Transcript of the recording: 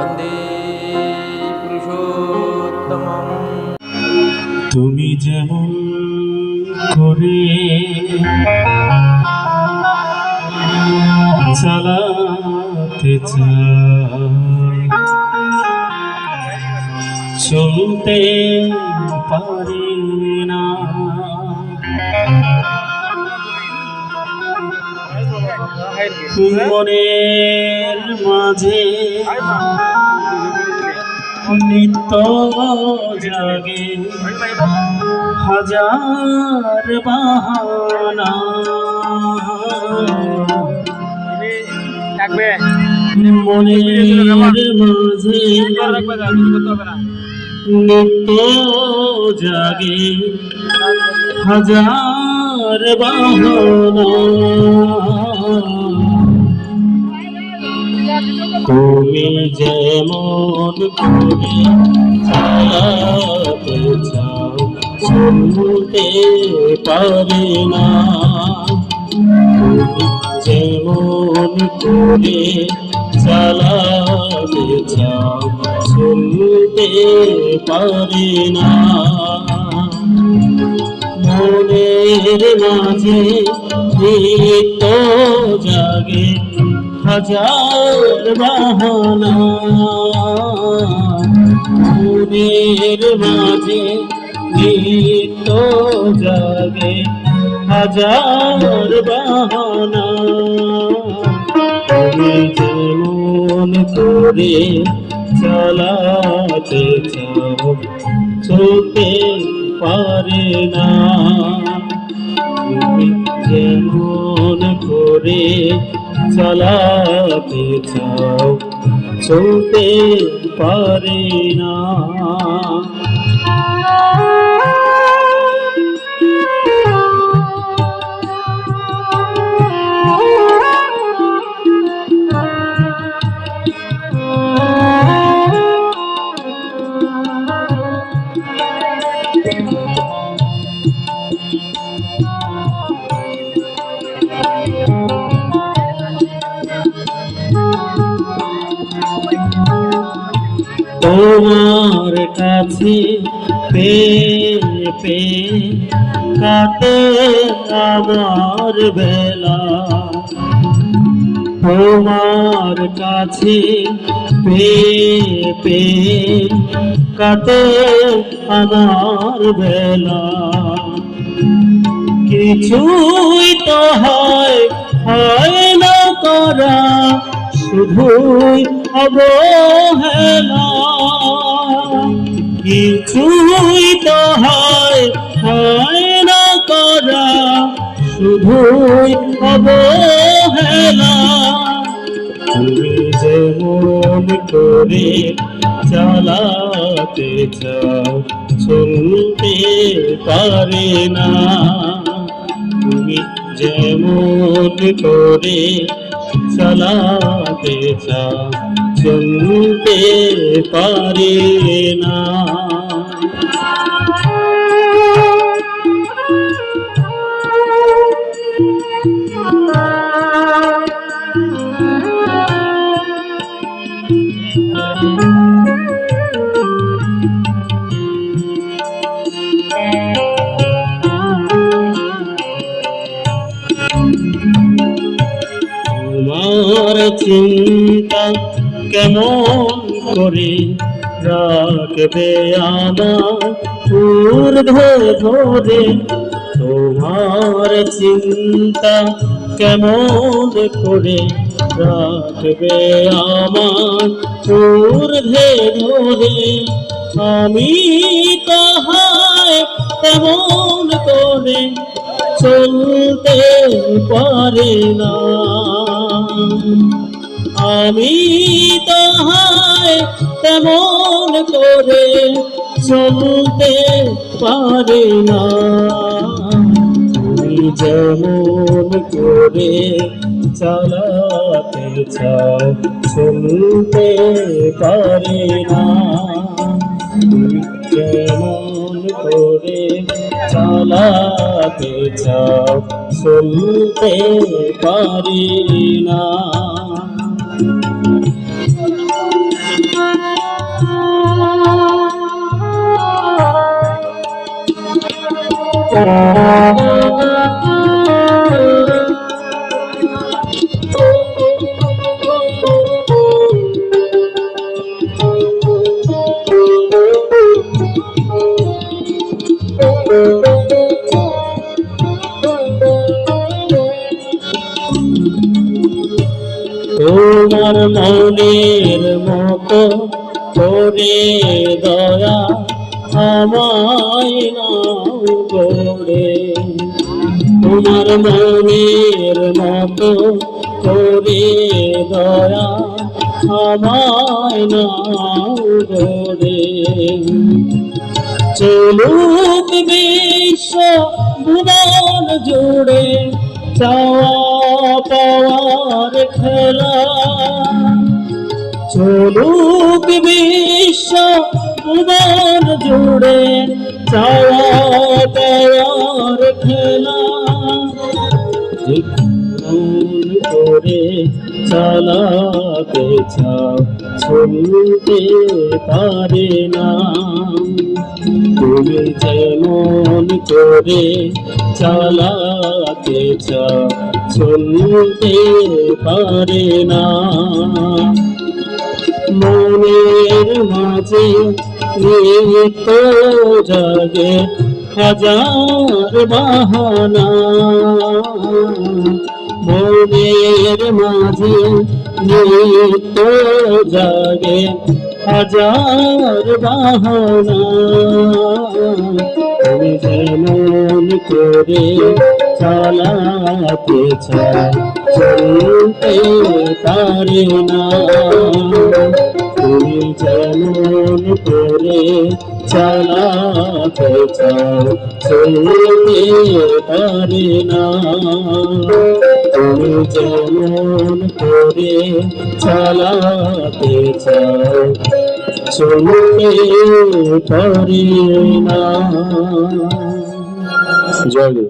বন্দে পুরুষোত্তম তুমি যেমন করে চালাতে চলতে পারি না। মনের মাঝে নিত্য জাগে হাজার বাহানা। মনের মাঝে নিত্য জাগে হাজার বাহানা। তুমি যেমন করে চালাতে চাও শুনতে পারে না। তুমি যেমন করে চালাতে চাও শুনতে পারে না। মনের মাঝে নিত্য জাগে হাজার বাহানা। মনের মাঝে নিত্য জাগে হাজার বাহানা। যেমন করে চালাতে চাও, চলতে পারে না। যেমন করে চালাতে চাও চলতে পারে না। তোমার কাছে পে পে কাটে আমার বেলা। তোমার কাছে পে পে কাটে আমার বেলা। কিছুই তো হয় হয় না করা, শুধুই অবহেলা। শুধুই অবহেলা। তুমি যেমন করে চালাতে চাও, চলতে পারে না। তুমি যেমন করে চালাতে চাও, চলতে পারে না। তোমার চিন্তা কেমন করে রাখবে আমার ঊর্ধ্ব ধরে? তোমার চিন্তা কেমন করে রাখবে আমার ঊর্ধ্বে ধরে? আমি তাহায় তেমন করে চলতে পারে না। আমি তাহায় তেমন করে চলতে পারে না। যেমন করে চালাতে চাও, চলতে পারে না। যেমন করে চালাতে চাও শুনতে পারি না Thank you. মতো করে দয়া আমায় নাও গড়ে তোমার মনের মতো করে দয়া আমায় নাও গড়ে চলুক বিশ্ব ভুবন জুড়ে, চাওয়া পাওয়ার খেলা চলুক বিশ্ব ভুবন জুড়ে চাওয়া পাওয়ার খেলা করে চালাতে চাও পারে না। তুমি যেমন করে চালাতে চাও, চলতে পারে না। মনের মাঝে নিত্য জাগে হাজার বাহানা। মনের মাঝে নিত্য জাগে হাজার বাহানা। যেমন করে চালাতে চাও চলতে পারে না। তুমি যেমন করে চালাতে চাও, চলতে পারে না। তুমি যেমন করে চালাতে চাও, চলতে পারে না। জয় গুরু।